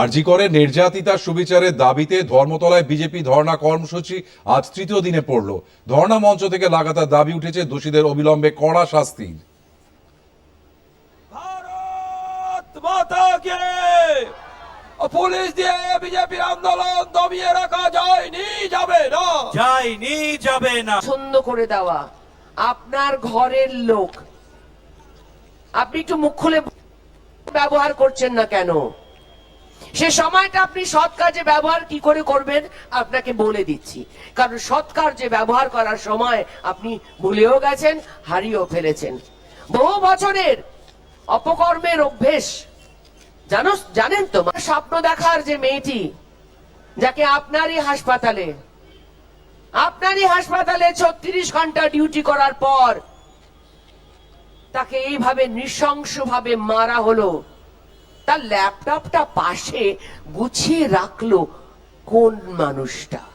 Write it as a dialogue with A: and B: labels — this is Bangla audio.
A: আরজি করে নির্যাতিতা সুবিচারের দাবিতে ধর্মতলায় বিজেপি ধর্ণা কর্মসূচি আজ তৃতীয় দিনে পড়ল। ধর্ণা মঞ্চ থেকে লাগাতার দাবি উঠেছে দোষীদের অবিলম্বে কড়া শাস্তির
B: ভারত পুলিশ দিয়ে বিজেপির আন্দোলন দমিয়ে রাখা যায়নি যাবে না।
C: যায়নি যাবে না।
D: পছন্দ করে দেওয়া আপনার ঘরের লোক। আপনি একটু মুখ খুলে ব্যবহার করছেন না কেন? সে সময়টা আপনি সৎ কাজে ব্যবহার কি করে করবেন, আপনাকে বলে দিচ্ছি। কারণ সৎ কার্যে ব্যবহার করার সময় আপনি ভুলেও গেছেন, হারিয়েও ফেলেছেন। বহু বছরের অপকর্মের অভ্যেস, জানো, জানেন তো স্বপ্ন দেখার যে মেয়েটি, যাকে আপনারই হাসপাতালে আপনারই হাসপাতালে ছত্রিশ ঘণ্টা ডিউটি করার পর, তাকে এইভাবে নৃশংসভাবে মারা হলো। তার ল্যাপটপটা পাশে গুছিয়ে রাখল কোন মানুষটা?